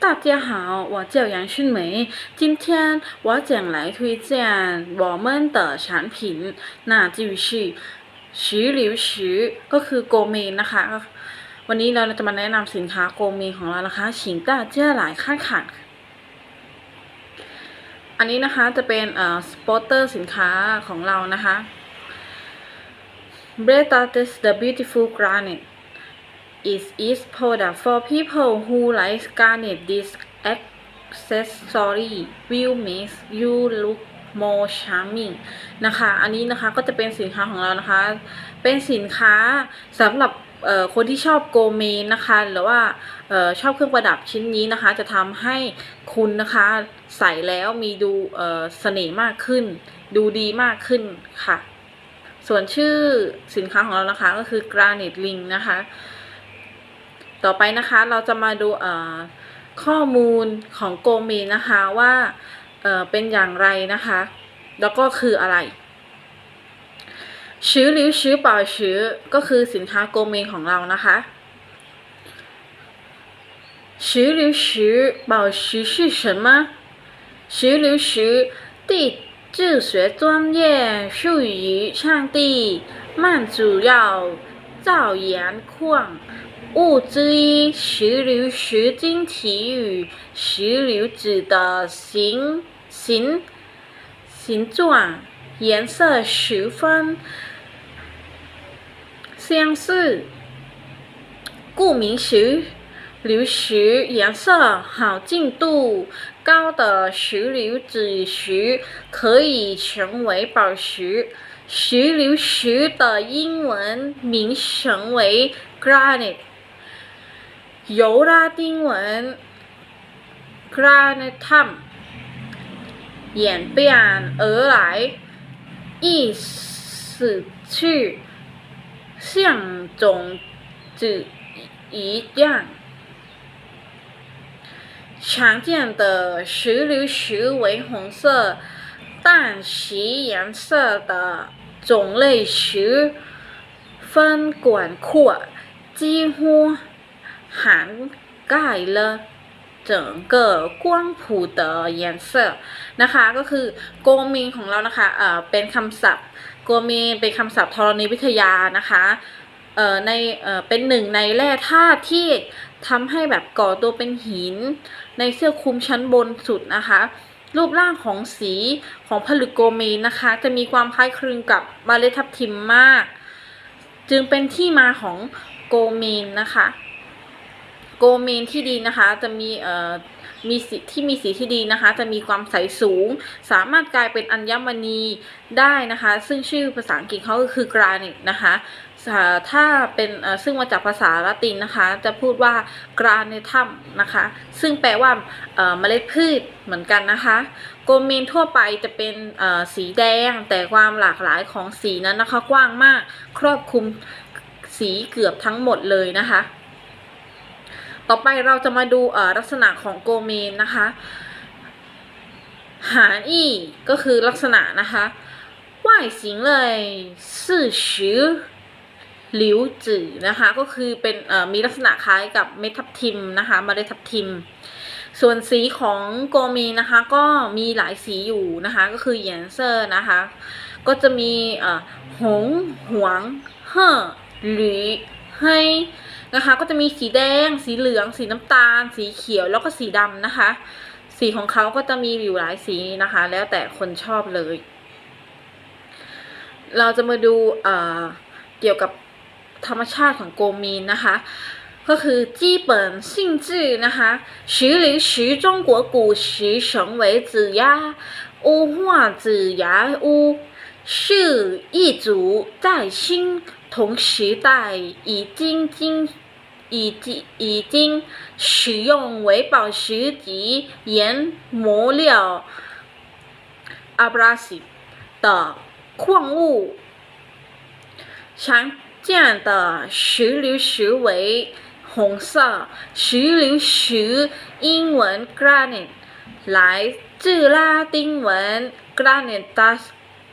大家好，我叫杨迅梅。今天我将来推荐我们的产品，那就是石榴石ก็คือโกเมนนะคะ วันนี้เราจะมาแนะนำสินค้าโกเมนของเรานะคะ请大家来看看อันนี้นะคะจะเป็นเอ่อสปอตเตอร์สินค้าของเรานะคะ b r e t a t i s the beautiful granite is is product for people who like garnet this accessory will make you look more charming นะคะ อันนี้นะคะก็จะเป็นสินค้าของเรานะคะ เป็นสินค้าสำหรับเอ่อคนที่ชอบโกเมนนะคะ หรือว่าเอ่อชอบเครื่องประดับชิ้นนี้นะคะ จะทำให้คุณนะคะใส่แล้วมีดูเอ่อเสน่ห์มากขึ้น ดูดีมากขึ้นค่ะ ส่วนชื่อสินค้าของเรานะคะก็คือ Granite Ring นะคะ ต่อไปนะคะเราจะมาดูเอ่อข้อมูลของโกเมนนะคะว่าเอ่อเป็นอย่างไรนะคะ แล้วก็คืออะไรชื้อหรือชื้อเปล่าชื้อก็คือสินค้าโกเมนของเรานะคะชื้อหรือชื้อเปล่าชื้อ是什么ชื้อหรือชื้อ地质学专业术语上地慢主要造岩矿 物之一，石榴石晶体与石榴子的形形形状、颜色十分相似。故名石榴石颜色好净度高的石榴子石可以成为宝石。石榴石的英文名称为 granite。由拉丁文 granitum 演变而来，意思是像种子一样。常见的石榴石为红色、淡石颜色的种类十分广阔，几乎涵盖了整个光谱的颜色นะคะก็คือโกเมนของเรานะคะเอ่อเป็นคำศัพท์โกเมนเป็นคำศัพท์ธรณีวิทยานะคะเอ่อในเอ่อเป็นหนึ่งในแร่ธาตุที่ทำให้แบบก่อตัวเป็นหิน ในเสื้อคลุมชั้นบนสุดนะคะ รูปร่างของสีของผลึกโกเมนนะคะ จะมีความคล้ายคลึงกับเมล็ดทับทิมมาก จึงเป็นที่มาของโกเมนนะคะ โกเมนที่ดีนะคะ จะมีเอ่อมีสีที่มีสีที่ดีนะคะ จะมีความใสสูง สามารถกลายเป็นอัญมณีได้นะคะ ซึ่งชื่อภาษาอังกฤษเขาก็คือกรานิตนะคะถ้าเป็นซึ่งมาจากภาษาละตินนะคะ จะพูดว่ากราเนทัมนะคะ ซึ่งแปลว่าเมล็ดพืชเหมือนกันนะคะ โกเมนทั่วไปจะเป็นเอ่อสีแดง แต่ความหลากหลายของสีนั้นนะคะ กว้างมากครอบคลุมสีเกือบทั้งหมดเลยนะคะ ต่อไปเราจะมาดูเอ่อลักษณะของโกเมนนะคะ หาอี้ก็คือลักษณะนะคะ外形类是石หลิวจื่อนะคะ ก็คือเป็นเอ่อมีลักษณะคล้ายกับเม็ดทับทิมนะคะเมล็ดทับทิม ส่วนสีของโกเมนนะคะ ก็มีหลายสีอยู่นะคะ ก็คือเหยนเซอร์นะคะ ก็จะมีเอ่อหงหวงเฮ่อหรือเฮย นะคะ ก็จะมีสีแดง สีเหลือง สีน้ำตาล สีเขียว แล้วก็สีดำนะคะ สีของเขาก็จะมีอยู่หลายสีนะคะ แล้วแต่คนชอบเลย เราจะมาดูเอ่อเกี่ยวกับธรรมชาติของโกมีนนะคะ ก็คือ基本性质นะคะ石榴石中国古时成为指压屋或指牙屋是一族在新 同时代已经经已经已经使用为宝石及研磨料 abrasive 的矿物常见的石榴石为红色，石榴石英文 granite 来自拉丁文 granitas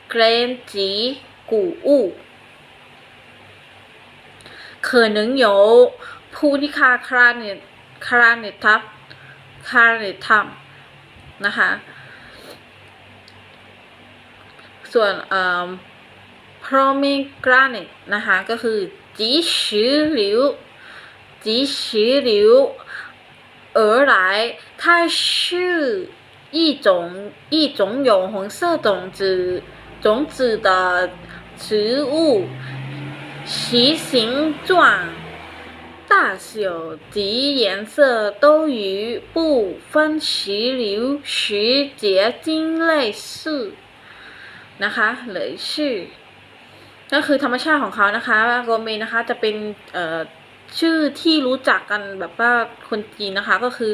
grain 及谷物，可能由普尼卡 granite granite คาร์เนทัมนะคะ ส่วนเอ่อ pomegranate นะคะ ก็คือจีชือหลิวจีชือหลิว而来，它是一种一种有红色种子种子的植物， 其形状、大小及颜色都与部分石榴石结晶类似นะคะเลยชื่อ ก็คือธรรมชาติของเขานะคะโกเมนนะคะจะเป็นเอ่อชื่อที่รู้จักกันแบบว่าคนจีนนะคะก็คือ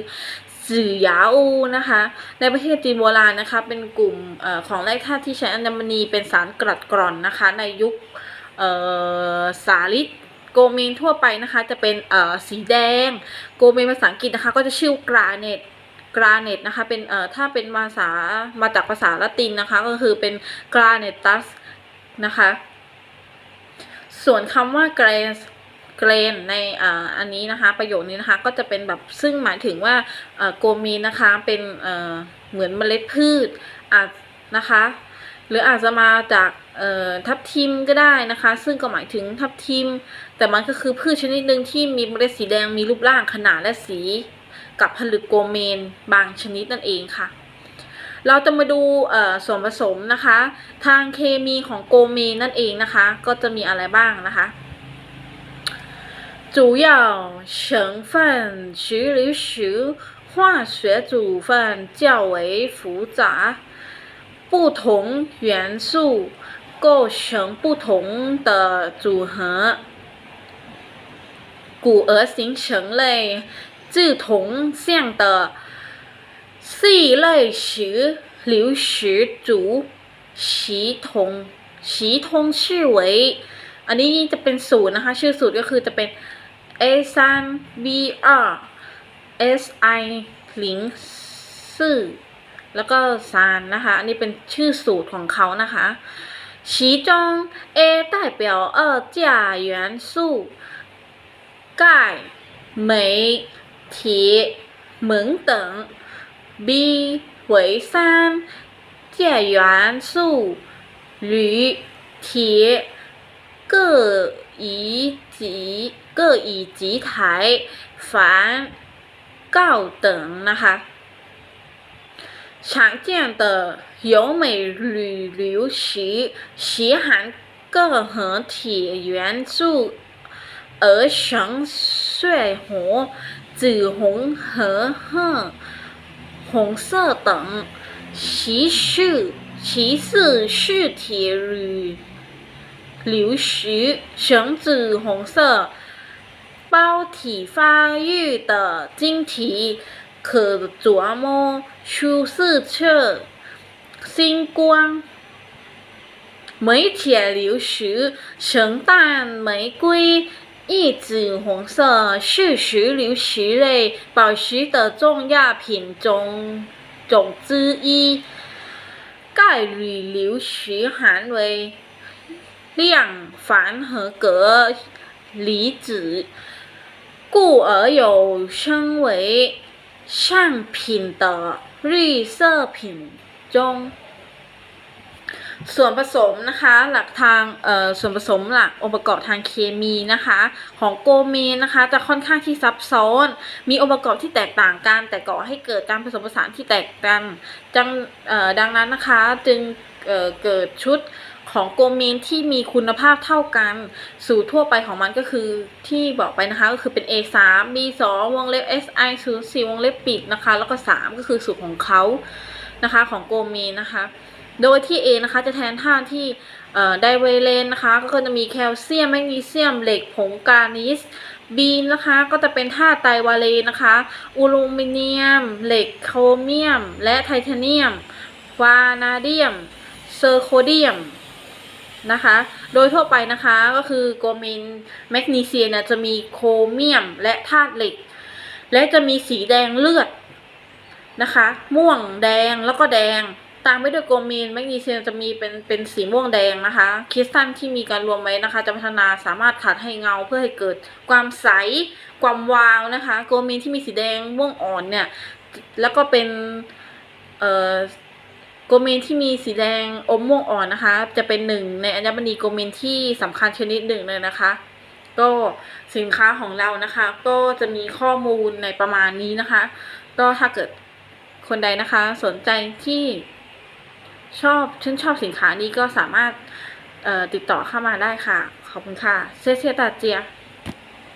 สื่อหยาอูนะคะ ในประเทศจีนโบราณนะคะ เป็นกลุ่มเอ่อของแร่ธาตุที่ใช้อัญมณีเป็นสารกรัดกร่อนนะคะ ในยุคเอ่อ สาลิดโกเมนทั่วไปนะคะ จะเป็นสีแดง โกเมนภาษาอังกฤษนะคะ ก็จะชื่อกราเนตกราเนตนะคะเป็นเอ่อถ้าเป็นภาษามาจากภาษาละตินนะคะ ก็คือเป็นกราเนตัสนะคะ ส่วนคำว่าเกรนเกรนในอ่าอันนี้นะคะ ประโยคนี้นะคะก็จะเป็นแบบซึ่งหมายถึงว่าโกมีนนะคะเป็นเหมือนเมล็ดพืชอาจนะคะ รืออาจจะมาจากเอ่อทับทิมก็ได้นะคะ ซึ่งก็หมายถึงทับทิม แต่มันก็คือพืชชนิดหนึ่งที่มีเมล็ดสีแดงมีรูปร่างขนาดและสีกับผลึกโกเมนบางชนิดนั่นเองค่ะ เราจะมาดูเอ่อส่วนผสมนะคะ ทางเคมีของโกเมนนั่นเองนะคะ ก็จะมีอะไรบ้างนะคะ 主要成分石榴石化学组分较为复杂， 不同元素构成不同的组合，故而形成类志同向的系类石榴石组习同习通ชื่อ为อันนี้จะเป็นสูตรนะคะ ชื่อสูตรก็คือจะเป็น A 三 B 二 S I 零四 แล้วก็ซานนะคะ อันนี้เป็นชื่อสูตรของเขานะคะ其中 A 代表二价元素钙、镁、铁、锰等 B 为三价元素铝、铁各以几各以几台钒、锆等นะคะ 常见的有镁铝硫石其含铬和铁元素而成血红、紫红和褐红色等。其次，其次是铁铝流石呈紫红色，胞体发育的晶体可琢磨出四侧星光。煤铁流石呈淡玫瑰一紫红色，是石榴石类宝石的重要品种种之一。钙铝流石含为量钒和镉离子，故而有称为 ช่างพิมต่อรีเซอร์พิมจง ส่วนผสมนะคะหลักทางเอ่อส่วนผสมหลักองค์ประกอบทางเคมีนะคะ ของโกเมนนะคะจะค่อนข้างที่ซับซ้อน มีองค์ประกอบที่แตกต่างกัน แต่ก่อให้เกิดการผสมผสานที่แตกกันจังเอ่อดังนั้นนะคะจึงเอ่อเกิดชุด ของโกเมนที่มีคุณภาพเท่ากัน สูตรทั่วไปของมันก็คือที่บอกไปนะคะก็คือเป็น A3 B2 วงเล็บ SI 0 4วงเล็บปิดนะคะ แล้วก็ 3 ก็คือสูตรของเขานะคะของโกเมนนะคะ โดยที่ A นะคะจะแทนธาตุที่ไดเวเลนนะคะ ก็จะมีแคลเซียมแมกนีเซียมเหล็กผงกานิส B นะคะก็จะเป็นธาตุไตรวาเลนนะคะอูลูมิเนียม เหล็กโครเมียม และไทเทเนียมวานาเดียม เซอร์โคเดียม นะคะ โดยทั่วไปนะคะก็คือโกมินแมกนีเซียเนี่ยจะมีโครเมียมและธาตุเหล็ก และจะมีสีแดงเลือดนะคะ ม่วงแดงแล้วก็แดง ตามไปด้วยโกมีนแมกนีเซียมจะมีเป็นเป็นสีม่วงแดงนะคะ คริสตัลที่มีการรวมไว้นะคะ จะพัฒนาสามารถขัดให้เงาเพื่อให้เกิดความใส ความวาวนะคะ โกมีนที่มีสีแดงม่วงอ่อนเนี่ย แล้วก็เป็นเอ่อ กเมนที่มีสีแดงอมม่วงอ่อนนะคะ จะเป็นหนึ่งในอัญมณีโกเมนที่สำคัญชนิดหนึ่งเลยนะคะ ก็สินค้าของเรานะคะ ก็จะมีข้อมูลในประมาณนี้นะคะ ก็ถ้าเกิดคนใดนะคะ สนใจที่ชอบชื่นชอบสินค้านี้ก็สามารถติดต่อเข้ามาได้ค่ะ ขอบคุณค่ะเซเซีตาเจีย